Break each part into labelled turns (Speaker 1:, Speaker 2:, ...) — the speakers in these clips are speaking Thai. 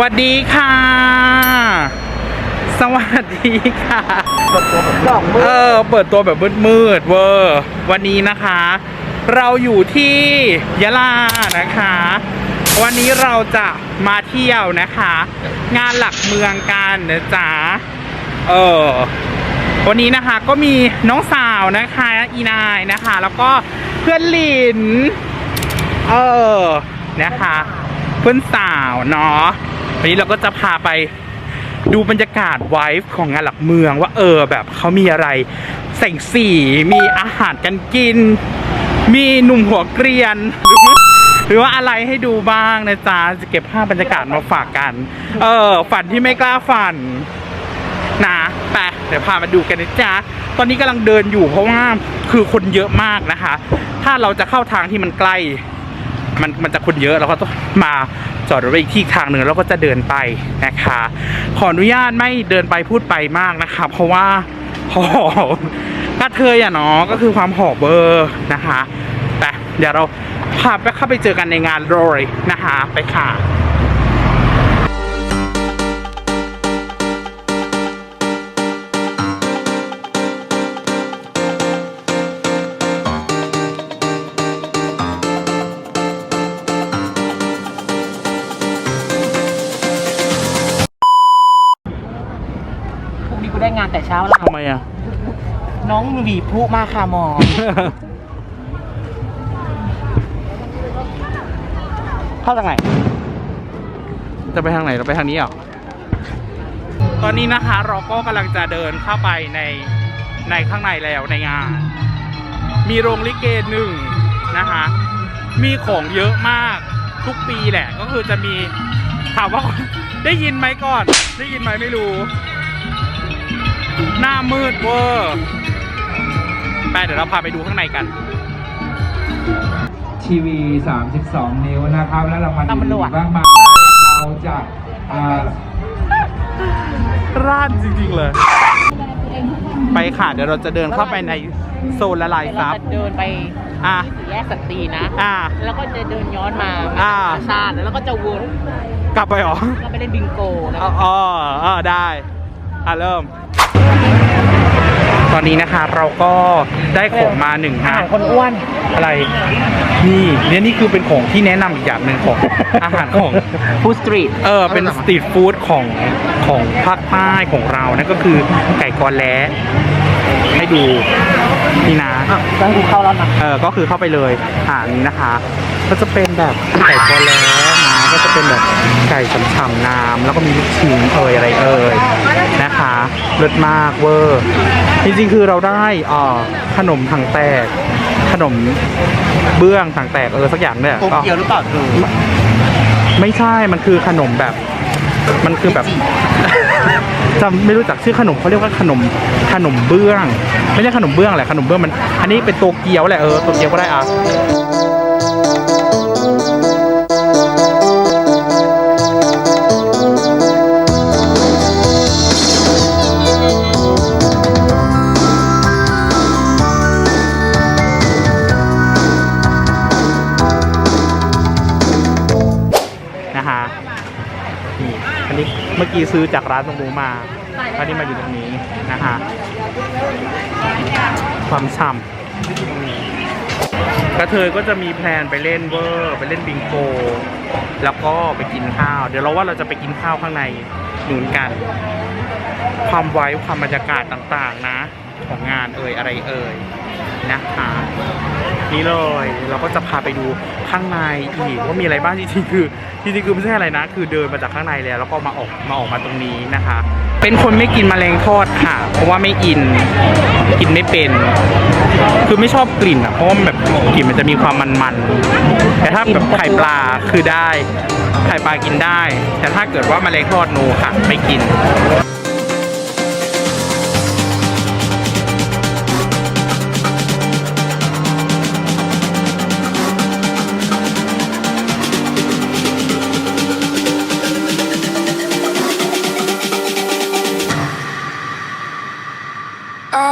Speaker 1: วัสดีค่ะ สวัสดีค่ะ เออ เปิดตัวแบบมืดๆเวอร์วันนี้นะคะ เราอยู่ที่ยะลานะคะ วันนี้เราจะมาเที่ยวนะคะ งานหลักเมืองกันนะจ๊ะ เออวันนี้นะคะก็มีน้องสาวนะคะ อีนายนะคะ แล้วก็เพื่อนหลิน เออ นะคะ เพื่อนสาวเนาะ วันนี้เราก็จะพาไปดูบรรยากาศไวฟ์ของงานหลักเมืองว่าเออแบบเขามีอะไรแสงสีมีอาหารกันกิน มีหนุ่มหัวเกรียนหรือว่าหรือว่าอะไรให้ดูบ้างนะจ๊ะจะเก็บภาพบรรยากาศมาฝากกัน เออ ฝันที่ไม่กล้าฝันนะไปเดี๋ยวพามาดูกันนะจ๊ะ ตอนนี้กำลังเดินอยู่เพราะว่าคือคนเยอะมากนะคะ ถ้าเราจะเข้าทางที่มันใกล้ มันมันจะคนเยอะเราก็ต้องมา จอดรถไว้อีกที่ทางหนึ่งแล้วก็จะเดินไปนะคะ ขออนุญาตไม่เดินไปพูดไปมากนะคะ เพราะว่าหอกระเทยอะเนาะก็คือความหอบเบอร์นะคะ แต่เดี๋ยวเราพาไปเข้าไปเจอกันในงานโรยนะคะ ไปค่ะ
Speaker 2: น้
Speaker 1: อ
Speaker 2: งหวีพุมาค่ะหมอ
Speaker 1: เข้าทางไหน จะไปทางไหน เราไปทางนี้เหรอ ตอนนี้นะคะเราก็กำลังจะเดินเข้าไปในในข้างในแล้วในงาน มีโรงลิเกหนึ่งนะคะ มีของเยอะมากทุกปีแหละ ก็คือจะมีถามว่าได้ยินไหมก่อน ได้ยินไหมไม่รู้ หน้ามืดเวอร์ไปเดี๋ยวเราพาไปดูข้างในกัน
Speaker 3: ทีวี 32 นิ้วนะครับ และรางวัล
Speaker 2: ตำรวจ
Speaker 3: อื่นๆมากมายเราจะอ่า
Speaker 1: ราดจริงๆเลย ไปค่ะ เดี๋ยวเราจะเดินเข้าไปในโซนละลาย
Speaker 2: เดี๋ยว
Speaker 1: ซั
Speaker 2: เรา
Speaker 1: บ
Speaker 2: จะเดินไป
Speaker 1: อะ
Speaker 2: สี่แยกสันตินะ
Speaker 1: อะ
Speaker 2: แล้วก็จะเดินย้อนมา
Speaker 1: อ่า
Speaker 2: ชาติแล้วก็จะวน
Speaker 1: กลับไปเหรอ
Speaker 2: ก็ไปเล่นบิงโกนะ
Speaker 1: อ๋ออ๋ออ๋อได้ อะเริ่ม ตอนนี้นะคะเราก็ได้ของมาหนึ่ง
Speaker 2: อา
Speaker 1: ฮะ
Speaker 2: หารคนอ้วน
Speaker 1: อะไร นี่เนี่ยนี่คือเป็นของที่แนะนำอีกอย่างหนึ่งของ อาหารของ
Speaker 2: ฟูสตรีท
Speaker 1: เออเป็นสตรีทฟู้ดของของภาคใต้ของเรานั่นก็คือไก่กอแล้ให้ดูนี่นะ
Speaker 2: ต้องกูเข้าแล้วนะ
Speaker 1: เออก็คือเข้าไปเลยอ่านี้นะคะ ก็จะเป็นแบบไก่กอแล้วนะ ก็จะเป็นแบบไก่ฉ่ำๆน้ำแล้วก็มีลูกชิ้นเอ่ยอะไรเอ่ยนะคะเลิศมากเวอร์จริงๆคือเราได้อ่าขนมถังแตก ขนมเบื้องถังแตกเออสักอย่างเนี่ย
Speaker 2: โตเกียวหรือเปล่าคือ
Speaker 1: ไม่ใช่มันคือขนมแบบมันคือแบบ จำไม่รู้จักชื่อขนมเขาเรียกว่าขนมขนมเบื้อง ไม่ใช่ขนมเบื้องแหละขนมเบื้องมัน อันนี้เป็นโตเกียวแหละเออโตเกียวก็ได้อะ นะคะนี่อันนี้เมื่อกี้ซื้อจากร้านตรงนู้นมาอันนี้มาอยู่ตรงนี้นะคะความฉ่ำกระเทยก็จะมีแพลนไปเล่นเวอร์ไปเล่นบิงโก แล้วก็ไปกินข้าว เดี๋ยวเราว่าเราจะไปกินข้าวข้างในนูนกัน ความไว้ความบรรยากาศต่างๆนะ ของงานเอ่ยอะไรเอ่ยนะคะ นี่เลย เราก็จะพาไปดูข้างในอีกว่ามีอะไรบ้างจริงๆคือจริงๆคือไม่ใช่อะไรนะ คือเดินมาจากข้างในแล้วแล้วก็มาออกมาออกมาตรงนี้นะคะ เป็นคนไม่กินมแมลงทอดค่ะ เพราะว่าไม่อินกินไม่เป็น คือไม่ชอบกลิ่นอะเพราะว่าแบบกลิ่นมันจะมีความมันๆแต่ถ้าแบบไข่ปลาคือได้ไข่ปลากินได้ แต่ถ้าเกิดว่ามแมลงทอดโนค่ะไม่กิน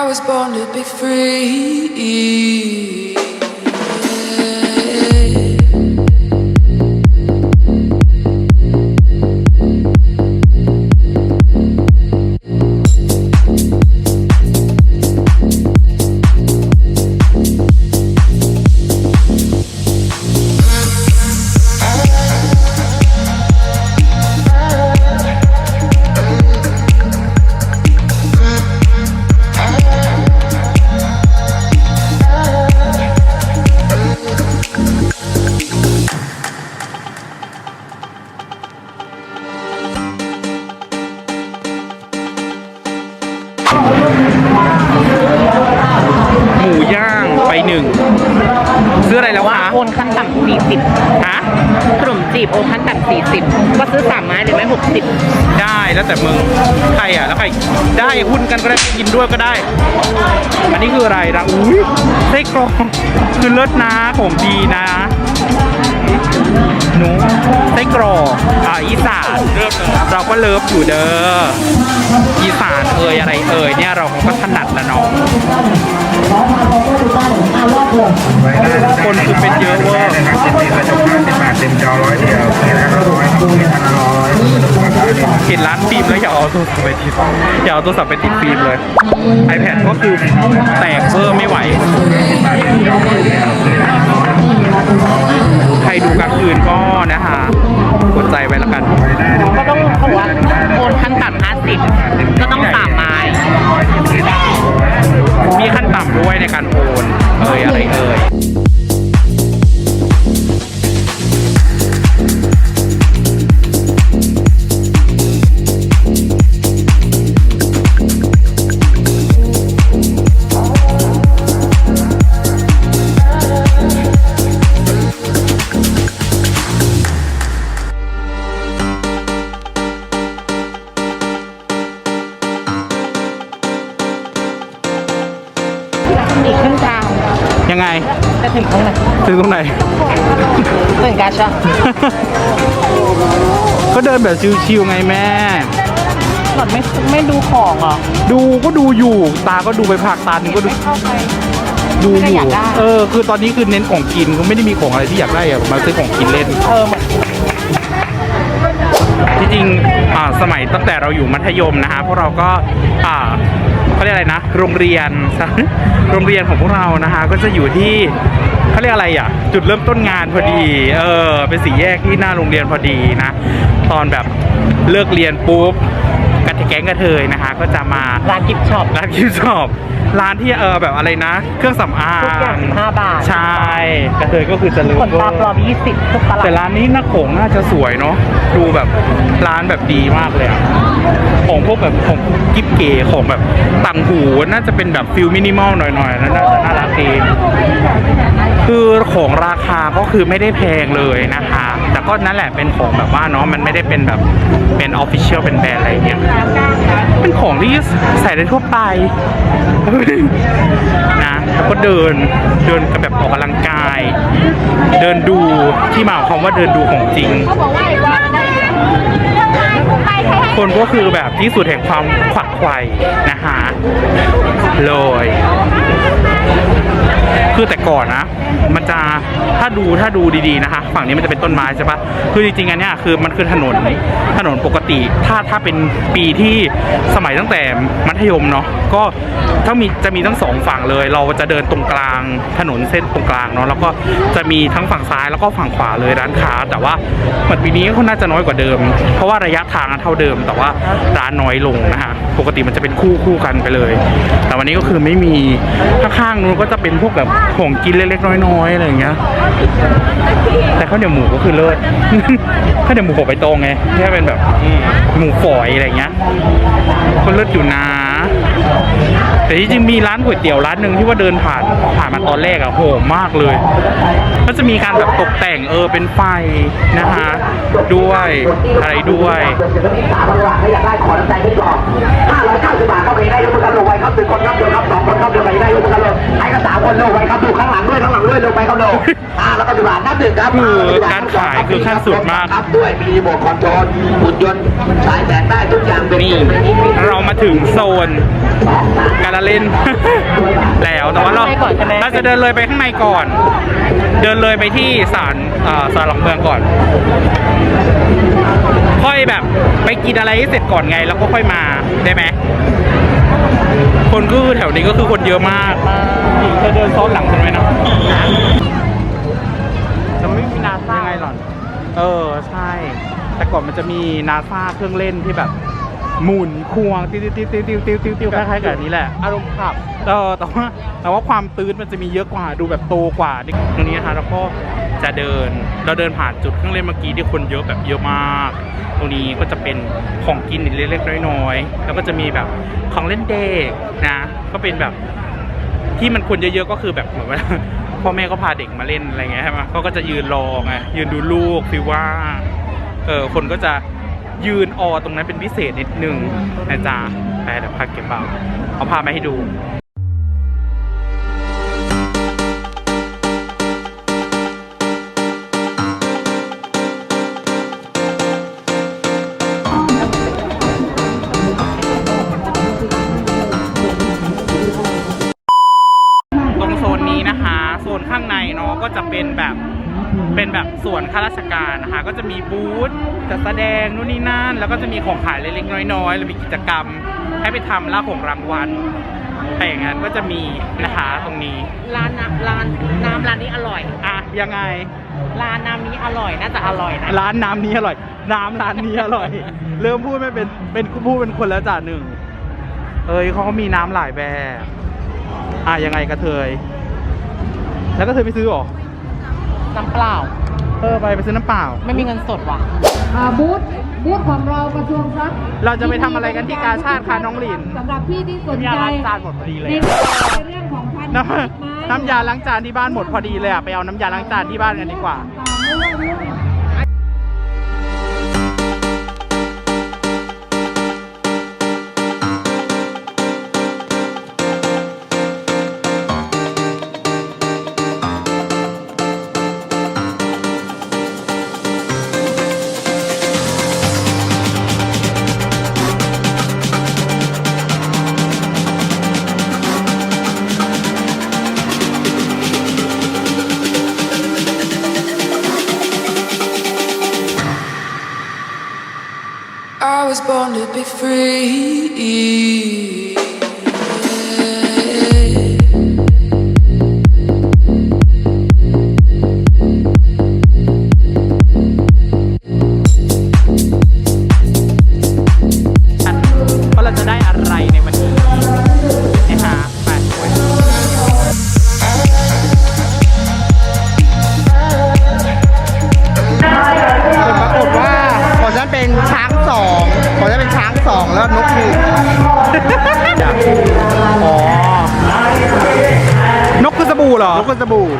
Speaker 4: I was born to be free.
Speaker 1: นี่คื
Speaker 2: ออะ
Speaker 1: ไรนะอุ้ยไส้กรอกคือเลิศนะของดีนะ หนูไส้กรอกอ่าอีสานเราก็เลิฟอยู่เด้ออีสานเอ่ยอะไรเอ่ยเนี่ยเราก็ถนัดแล้วเนาะคนคือเป็นเยอะเวอร์
Speaker 3: นะครับสิบสี่กระจกห้าสิบบาทเต็มจอร้อยเดียวนี่แล้วก็ร้อยครับนี่พันร้อย
Speaker 1: เห็นร้านฟิล์มแล้วอย่าเอาโทรศัพท์ไปติดอย่าเอาโทรศัพท์ไปติดฟิล์มเลย iPad ก็คือแตกเบอร์ไม่ไหว
Speaker 2: ต
Speaker 1: ร
Speaker 2: ง
Speaker 1: ไห
Speaker 2: น
Speaker 1: ซื้อตรงไหน
Speaker 2: ถึงกาชา
Speaker 1: ก็เดินแบบชิวๆไงแม่
Speaker 2: หลอดไม่ไม่ดูของเหรอ
Speaker 1: ดูก็ดูอยู่ ตาก็ดูไปภาคตาหนึงก็ดู
Speaker 2: เข้าไป
Speaker 1: ดู
Speaker 2: ไม่
Speaker 1: อ
Speaker 2: ได้อยา
Speaker 1: ยู่
Speaker 2: กได้
Speaker 1: เออ คือตอนนี้คือเน้นของกินก็ไม่ได้มีของอะไรที่อยากได้อะมาซื้อของกินเล่น
Speaker 2: เออเหมือน
Speaker 1: จริงๆอ่าสมัยตั้งแต่เราอยู่มัธยมนะฮะพวกเราก็อ่าเขาเรียกอะไรนะ โรงเรียน โรงเรียนของพวกเรานะฮะก็จะอยู่ที่ เขาเรียกอะไรอะ จุดเริ่มต้นงานพอดี เออเป็นสี่แยกที่หน้าโรงเรียนพอดีนะ ตอนแบบเลิกเรียนปุ๊บกระแก๊งกระเทยนะคะ ก็จะมา
Speaker 2: ร้านกิฟต์ช็อป
Speaker 1: ร้านคิวชอบร้านที่เออแบบอะไรนะ เครื่องสำอาง
Speaker 2: ทุกอย่าง15 บาท
Speaker 1: ใช่กระเทยก็คือจะลืม
Speaker 2: ขนตาปลอมยี่สิบทุกตลา
Speaker 1: แต่
Speaker 2: ด
Speaker 1: ร้านนี้หน้าโขงน่าจะสวยเนาะดูแบบร้านแบบดีมากเลยอะของพวกแบบของกิฟเก๋ของแบบต่างหูน่าจะเป็นแบบฟิลมินิมอลหน่อยๆแล้วน่าจะน่ารักเอง คือของราคาก็คือไม่ได้แพงเลยนะคะ แต่ก็นั่นแหละเป็นของแบบว่าเนาะมันไม่ได้เป็นแบบเป็นออฟฟิเชียลเป็นแบรนด์อะไรเงี้ยเป็นของที่ใส่ได้ทั่วไปนะแล้วก็เดินเดินกันแบบออกกำลังกาย เดินดูที่มาของคำว่าเดินดูของจริง คนก็คือแบบที่สุดแห่งความขวักไขว่นะคะเลย คือแต่ก่อนนะ มันจะถ้าดูถ้าดูดีๆนะคะ ฝั่งนี้มันจะเป็นต้นไม้ใช่ปะคือจริงๆอันเนี้ยคือมันคือถนนถนนปกติ ถ้าถ้าเป็นปีที่สมัยตั้งแต่มัธยมเนาะก็ถ้ามีจะมีทั้งสองฝั่งเลย เราจะเดินตรงกลางถนนเส้นตรงกลางเนาะแล้วก็จะมีทั้งฝั่งซ้ายแล้วก็ฝั่งขวาเลยร้านค้า แต่ว่าเหมือนปีนี้ก็น่าจะน้อยกว่าเดิม เพราะว่าระยะทางเท่าเดิม แต่ว่าร้านน้อยลงนะฮะปกติมันจะเป็นคู่คู่กันไปเลย แต่วันนี้ก็คือไม่มีข้างๆนู้นก็จะเป็นพวกแบบของกินเล็กๆน้อยๆอะไรอย่างเงี้ย แต่ข้าวเหนียวหมูก็คือเลิศ ข้าวเหนียวหมูหัวไปตรงไงที่เป็นแบบหมูฝอยอะไรอย่างเงี้ยก็เลิศอยู่นะแต่ที่จริงมีร้านก๋วยเตี๋ยวร้านหนึ่งที่ว่าเดินผ่านผ่านมาตอนแรกอะโหมมากเลย ก็จะมีการแบบตกแต่งเออเป็นไฟนะฮะด้วยอะไรด้วย
Speaker 5: สามพันบาทถ้าอยากได้ขอน้ำใจไม่กรอบห้าร้อยเก้าสิบบาทเข้าไปได้ยกมือกันลงไว้ครับหนึ่งคนครับเดียวครับสอง คนครับเดียวไปได้ยกมือกันลงใครก็สามคนลงไว้ครับดูข้างหลังด้วยข้างหลังด้วยลงไปครับลงห้าแล้วก็สิบบาทนับหนึ่งครับ
Speaker 1: คือการขายคือขั้นสุดมาก
Speaker 5: ครับด้วยมีรีโมทคอนโทรลหุ่นยนต์ฉายแสงได้ทุกอย่างเป็น
Speaker 1: นี่เรามาถึงโซนการละเล่นแล้วแต่ว่าเรา
Speaker 2: ข้างในก่อนใช่ไหม
Speaker 1: เราจะเดินเลยไปข้างในก่อน เดินเลยไปที่ศาลอ่าศาลหลักเมืองก่อน ค่อยแบบไปกินอะไรให้เสร็จก่อนไงแล้วก็ค่อยมาได้ไหม คนก็คือแถวนี้ก็คือคนเยอะมากเธอเดินซ้อนหลังฉันไหมนะจะไม่มีนาซ่าไงหรอนเออใช่ แต่ก่อนมันจะมีนาซาเครื่องเล่นที่แบบหมุนควงติ้วติ้วติ้วติ้วติ้วติ้วติ้วคล้ายๆกับอันนี้แหละอารมณ์ขับเออแต่ว่าแต่ว่าความตื้นมันจะมีเยอะกว่าดูแบบโตกว่าตรงนี้นะคะแล้วก็ จะเดิน เราเดินผ่านจุดเครื่องเล่นเมื่อกี้ที่คนเยอะแบบเยอะมาก ตรงนี้ก็จะเป็นของกินเล็กๆน้อยๆแล้วก็จะมีแบบของเล่นเด็กนะ ก็เป็นแบบที่มันคนเยอะๆก็คือแบบเหมือนว่าพ่อแม่ก็พาเด็กมาเล่นอะไรเงี้ยใช่ไหมเขาก็จะยืนรอไงยืนดูลูกฟิวว่าเออคนก็จะยืนออตรงนั้นเป็นพิเศษนิดนึงนะจ๊ะไปเดี๋ยวพาเก็บเบาเอาพามาให้ดู แบบเป็นแบบส่วนข้าราชการนะคะก็จะมีบูธจัดแสดงนู่นนี่นั่น แล้วก็จะมีของขายเล็กๆน้อยๆแล้วมีกิจกรรม ให้ไปทำล่าของรางวัลถ้าอย่างนั้นก็จะมีนะคะตรงนี้
Speaker 2: ร้านน้ำร้านน้ำร้านนี้อร่อย
Speaker 1: อะยังไง
Speaker 2: ร้านน้ำนี้อร่อยน่าจะอร่อยนะ
Speaker 1: ร้านน้ำนี้อร่อย น้ำร้านนี้อร่อย เริ่มพูดไม่เป็นเป็นพูดเป็นคนแล้วจ่าหนึ่ง เอ้ยเขาก็มีน้ำหลายแบบ อะยังไงกระเทย แล้วก็เธอไปซื้อหรอ
Speaker 2: น้ำเปล่า
Speaker 1: เออไปไปซื้อน้ำเปล่า
Speaker 2: ไม่มีเงินสดว่ะ
Speaker 6: อ่าบูธบูธของเรากระทรวงทรัพย์
Speaker 1: เราจะไปทำอะไรกันที่กาชาติคะน้องหลิน
Speaker 6: สำหรับพี่ที่สน
Speaker 1: น้ำ
Speaker 6: ใจ
Speaker 1: ยาล้างจานหมดพอดีเลย
Speaker 6: ใน
Speaker 1: อะ
Speaker 6: เรื่องของพันธุ์
Speaker 1: น้
Speaker 6: ไม้ำ
Speaker 1: น้ำยาล้างจานที่บ้านหมดพอดีเลยอะไปเอาน้ำยาล้างจานที่บ้านกันดีกว่า
Speaker 6: ตามไม่ว่าเรื่อง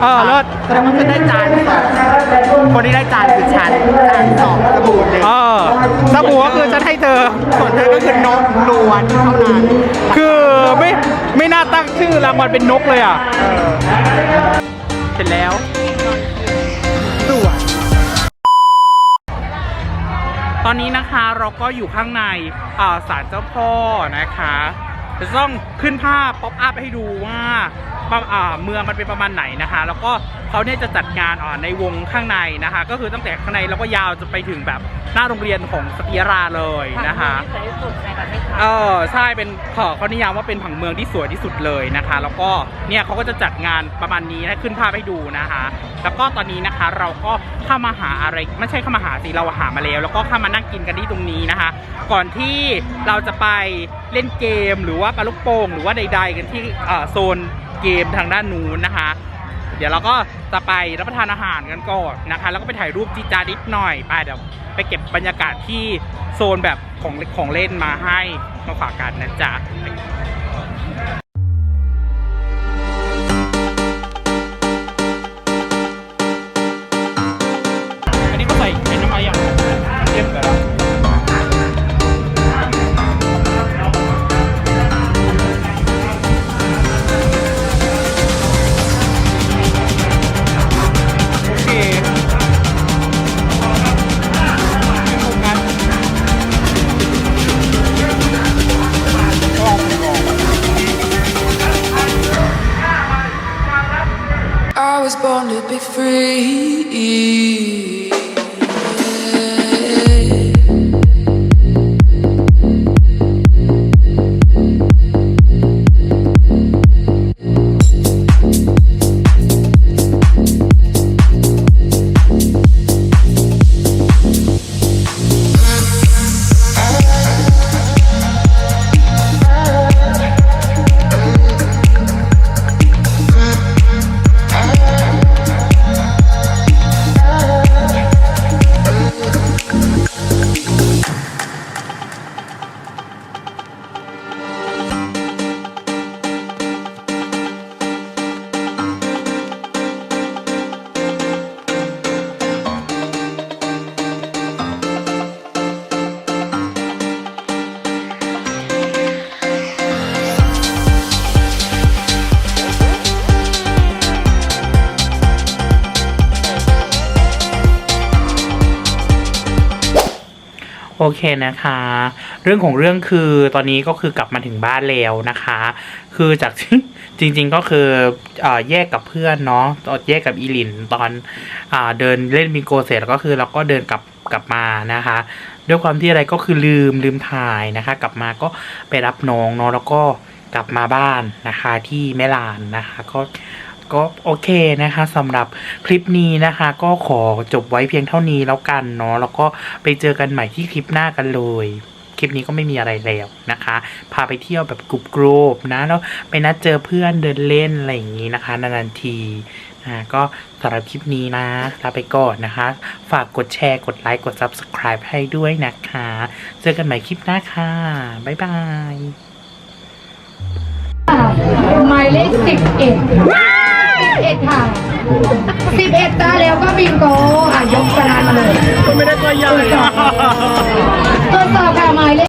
Speaker 1: เออเลิศ
Speaker 2: แสดงว่าจะได้จานสองคนที่ได้จานคือฉันจานสองสบู่หนึ่ง
Speaker 1: เออสบู่ก็คือฉันให้เธอ
Speaker 2: ส่วนเธอก็คือนกล้วนเท่านั้น
Speaker 1: คือไม่ไม่น่าตั้งชื่อรางวัลเป็นนกเลยอะเสร็จแล้วสวยตอนนี้นะคะเราก็อยู่ข้างในอ่าศาลเจ้าพ่อนะคะจะต้องขึ้นภาพป๊อปอัพให้ดูว่าประอ่า เมืองมันเป็นประมาณไหนนะคะ แล้วก็ เขาเนี่ยจะจัดงานอ่าในวงข้างในนะคะ ก็คือตั้งแต่ข้างในแล้วก็ยาวจะไปถึงแบบหน้าโรงเรียนของสติยราเลยนะคะ
Speaker 2: ที่สวยที่สุดในประเทศไทย
Speaker 1: เออใช่เป็นขอเขานิยามว่าเป็นผังเมืองที่สวยที่สุดเลยนะคะ แล้วก็เนี่ยเขาก็จะจัดงานประมาณนี้ให้ขึ้นภาพให้ดูนะคะ แล้วก็ตอนนี้นะคะเราก็เข้ามาหาอะไรไม่ใช่เข้ามาหาสิเราหามาแล้ว แล้วก็เข้ามานั่งกินกันที่ตรงนี้นะคะ ก่อนที่เราจะไปเล่นเกมหรือว่าปลาลูกโป่งหรือว่าใด ๆ กันที่เอ่อโซนเกมทางด้านนู้นนะคะ เดี๋ยวเราก็จะไปรับประทานอาหารกันก่อนนะคะ แล้วก็ไปถ่ายรูปจิจาริดหน่อยไปเดี๋ยวไปเก็บบรรยากาศที่โซนแบบของของเล่นมาให้มาฝากกันนะจ๊ะ
Speaker 4: I was born to be free.
Speaker 1: โอเคนะคะ เรื่องของเรื่องคือตอนนี้ก็คือกลับมาถึงบ้านแล้วนะคะ คือจากจริง ๆก็คืออแยกกับเพื่อนเนาะแยกกับอีลินตอนอเดินเล่นบิงโกเสร็จแล้วก็คือเราก็เดินกลับกลับมานะคะ ด้วยความที่อะไรก็คือลืมลืมถ่ายนะคะ กลับมาก็ไปรับน้องเนาะแล้วก็กลับมาบ้านนะคะที่แม่ลานนะคะ ก็ ก็โอเคนะคะสำหรับคลิปนี้นะคะ ก็ขอจบไว้เพียงเท่านี้แล้วกันเนาะแล้วก็ไปเจอกันใหม่ที่คลิปหน้ากันเลย คลิปนี้ก็ไม่มีอะไรแล้วนะคะ พาไปเที่ยวแบบกรุบกรบนะแล้วไปนัดเจอเพื่อนเดินเล่นอะไรอย่างนี้นะคะนานๆทีอ่าก็สำหรับคลิปนี้นะลาไปก่อนนะคะ ฝากกดแชร์กดไลค์กด subscribe ให้ด้วยนะคะ เจอกันใหม่คลิปหน้าค่ะ บ๊ายบาย
Speaker 6: หมายเลขสิบเอ็ด เอ็ดค่ะสิบเอ็ดตาแล้วก็บิงโกอะยกกระานมาเลยก็
Speaker 1: ไม่ได้ตัวใหญ่
Speaker 6: ตรวจสอบค่ะหมายเลข